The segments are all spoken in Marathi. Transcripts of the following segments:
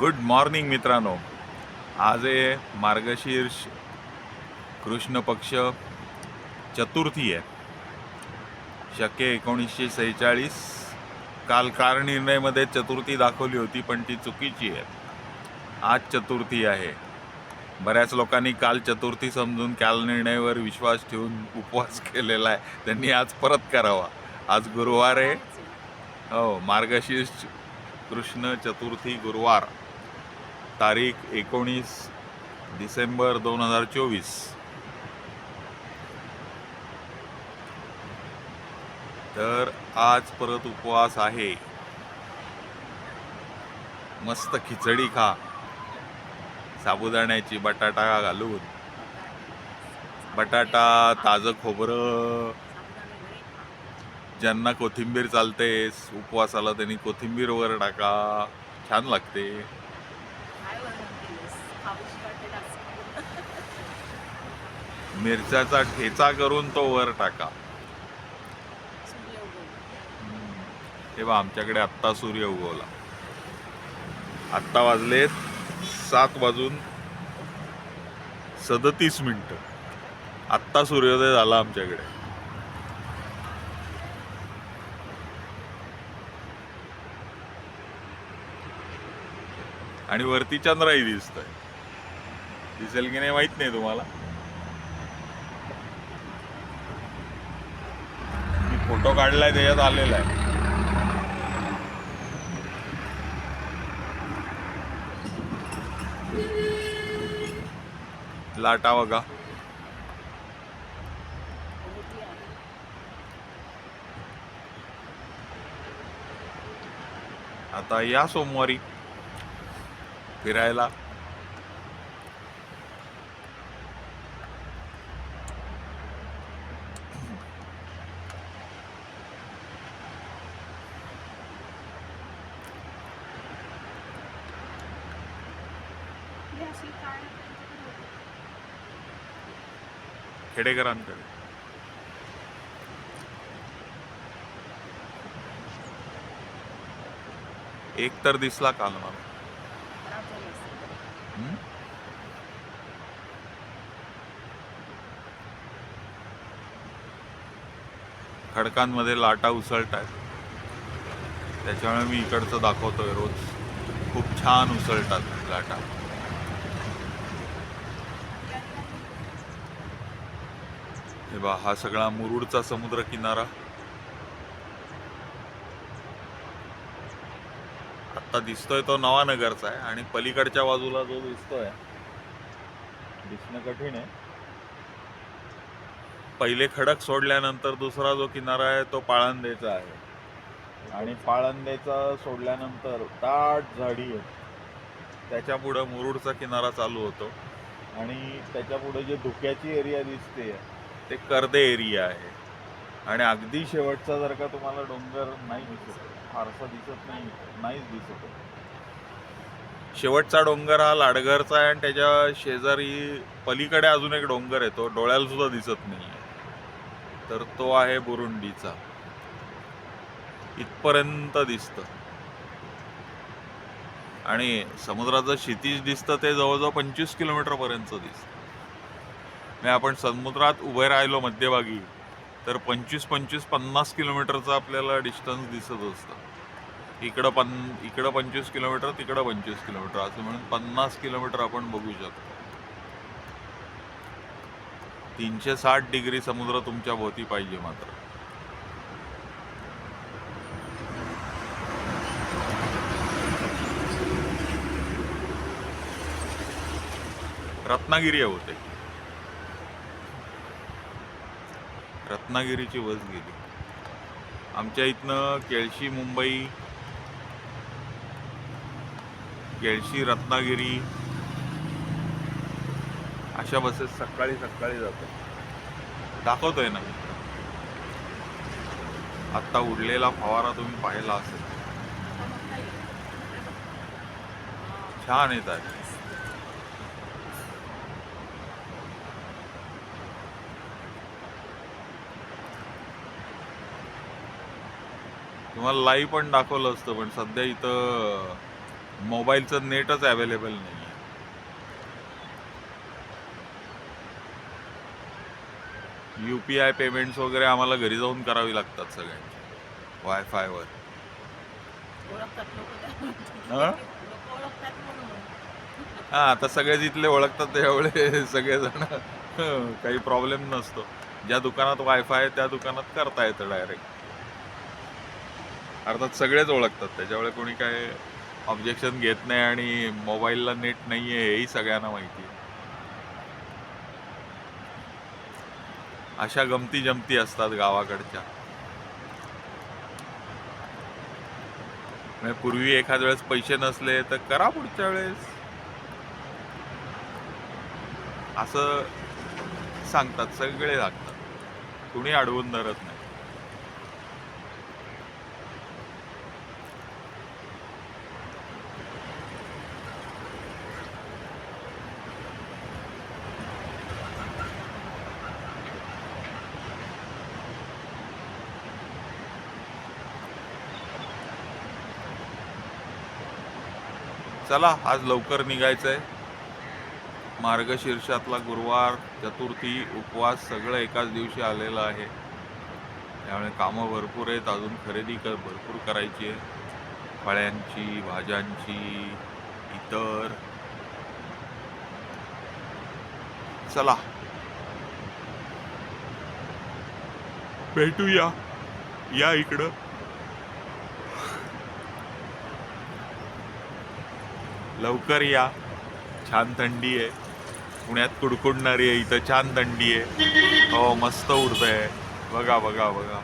गुड मॉर्निंग मित्रांनो. आज आहे मार्गशीर्ष कृष्ण पक्ष चतुर्थी आहे. शक्य एकोणीसशे सेहेचाळीस काल कारनिर्णयमध्ये चतुर्थी दाखवली होती पण ती चुकीची आहे. आज चतुर्थी आहे. बऱ्याच लोकांनी काल चतुर्थी समजून कालनिर्णयवर विश्वास ठेवून उपवास केलेला आहे. त्यांनी आज परत करावा. आज गुरुवार आहे. हो मार्गशीर्ष कृष्ण चतुर्थी गुरुवार. तारीख एकोणीस डिसेंबर दोन हजार चोवीस. तर आज परत उपवास आहे. मस्त खिचडी खा. साबुदाण्याची बटाटा घालून. बटाटा ताजं खोबरं. ज्यांना कोथिंबीर चालते उपवासाला त्यांनी कोथिंबीर वगैरे टाका. छान लागते. मिरच्याचा ठेचा करून तो वर टाका. तेव्हा आमच्याकडे आत्ता सूर्य उगवला. आत्ता वाजलेत सात वाजून सदतीस मिनिटं. आत्ता सूर्योदय झाला आमच्याकडे. आणि वरती चंद्रही दिसतंय. दिसेल की नाही माहीत नाही तुम्हाला? फोटो काढलाय त्याच्यात आलेला आहे. लाटा बघा. आता या सोमवारी फिरायला ही अशी काय त्यांच्याकडे होती. खेडेकरांकडे एक तर दिसला काल मला. खडकांमध्ये लाटा उसळत आहेत त्याच्यामुळे मी इकडचं दाखवतोय रोज. खूप छान उसळतात लाटा. हे बा हा सगळा मुरुडचा समुद्र किनारा. आत्ता दिसतोय तो नवानगरचा आहे आणि पलीकडच्या बाजूला जो दिसतोय दिसणं कठीण आहे. पहिले खडक सोडल्यानंतर दुसरा जो किनारा आहे तो पाळंदेचा आहे. आणि पाळंदेचा सोडल्यानंतर दाट झाडी आहे. त्याच्या पुढं मुरुडचा किनारा चालू होतो. आणि त्याच्या पुढे जे धुक्याची एरिया दिसते ते कर्दे एरिया आहे. आणि अगदी शेवटचा जर का तुम्हाला डोंगर नाही दिसत फारसा दिसत नाही नाहीच दिसत. शेवटचा डोंगर हा लाडघरचा आहे आणि त्याच्या शेजारी पलीकडे अजून एक डोंगर येतो डोळ्याला सुद्धा दिसत नाही तर तो आहे बुरुंडीचा. इथपर्यंत दिसतं. आणि समुद्राचं क्षितिज दिसतं ते जवळजवळ पंचवीस किलोमीटर पर्यंत दिसतं. नाही आपण समुद्रात उभे राहिलो मध्यभागी तर पंचवीस पंचवीस पन्नास किलोमीटरचं आपल्याला डिस्टन्स दिसत असतं. इकडं पन इकडं पंचवीस किलोमीटर तिकडं पंचवीस किलोमीटर असं म्हणून पन्नास किलोमीटर आपण बघू शकतो. तीनशे साठ डिग्री समुद्र तुमच्या भोवती पाहिजे मात्र. रत्नागिरी होते रत्नागिरीची बस गेली. आमच्या इथनं केळशी मुंबई केळशी रत्नागिरी अशा बसेस सकाळी सकाळी जातात. दाखवतोय ना. मी आत्ता उडलेला फवारा तुम्ही पाहिला असेल. छान येत तुम्हाला लाईव्ह पण दाखवलं असतं पण सध्या इथं मोबाईलचं नेटच अवेलेबल नाही आहे यू पी आय पेमेंट्स वगैरे आम्हाला घरी जाऊन करावी लागतात सगळ्यांची वायफायवर हा? आता सगळे जिथले ओळखतात त्यावेळे सगळेजण काही प्रॉब्लेम नसतो. ज्या दुकानात वायफाय आहे त्या दुकानात करता येतं डायरेक्ट अर्थात सगळेच ओळखतात. त्याच्यामुळे कोणी काय ऑब्जेक्शन घेत नाही आणि मोबाईलला नेट नाही आहे हेही सगळ्यांना माहिती आहे. अशा गमती जमती असतात गावाकडच्या. म्हणजे पूर्वी एखाद वेळेस पैसे नसले तर करा पुढच्या वेळेस. असं सांगतात सगळे सांगतात. कुणी अडवून धरत नाही. चला आज लवकर निघायचं आहे मार्गशीर्षातला गुरुवार चतुर्थी उपवास सगळं एकाच दिवशी आलेलं आहे. त्यामुळे कामं भरपूर आहेत अजून खरेदी कर भरपूर करायची आहे. फळ्यांची भाज्यांची इतर. चला. भेटूया. या इकडं. लवकर या. छान थंडी आहे. पुण्यात कुडकुडणारी आहे इथं छान थंडी आहे. हो मस्त उडतंय. बघा बघा बघा.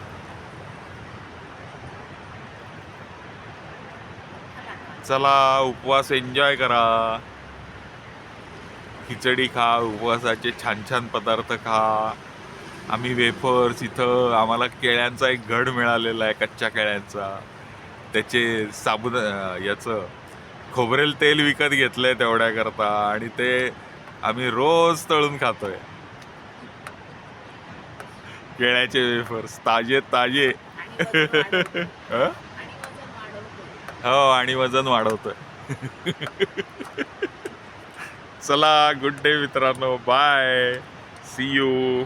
चला उपवास एन्जॉय करा. खिचडी खा उपवासाचे छान छान पदार्थ खा. आम्ही वेफर्स इथं आम्हाला केळ्यांचा एक घड मिळालेला आहे कच्च्या केळ्यांचा. त्याचे साबुदा याचं खोबरेल तेल विकत घेतलंय तेवढ्या करता आणि ते आम्ही रोज तळून खातोय. केळ्याचे वेफर्स ताजे ताजे. हं? हो आणि वजन वाढवतोय. चला गुड डे मित्रांनो. बाय. See you